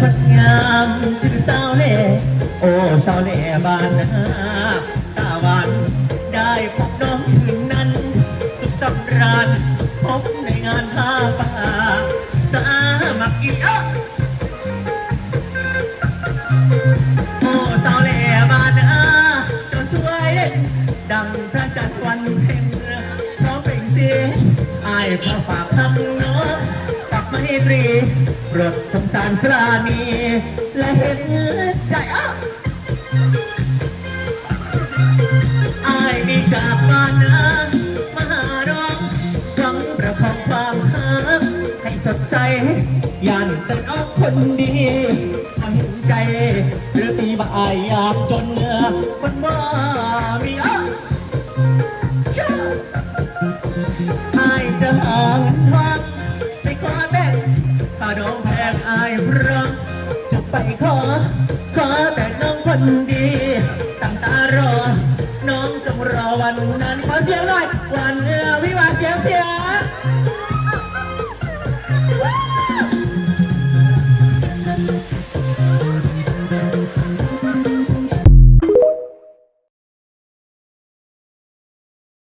พัดงามชื่อสาวเล่โอ้สาวเล่บ้านนาตาวัน ได้พบน้องคืนนั้น สุขสำราญพบ งานผ้าป่าสามัคคีเอ้อโอ้สาวเล่บ้านนาเจ้าสวยเด่นดังพระจันทร์วันเพ็ญพร้อมเป็นเสียงอายพระฝากคำน้องกับมณีตรีปรดสงสารปราณีและเห็นใจเอ้ออายนี่จากบ้านนามา สดใสยานเป็นออกคนดีขอเห็นใจหรือตีบ่ายอยากจนเนื้อคนบ่มีอะชาอายจะหาเงินทองไปขอแต่งถ้าดองแพงอายพร้อมจะไปขอ ขอแต่น้องคนดีตั้งตารอ น้องจงรอวันนั้นขอเสียงหน่อยวันเออวิวาเสียงเสียง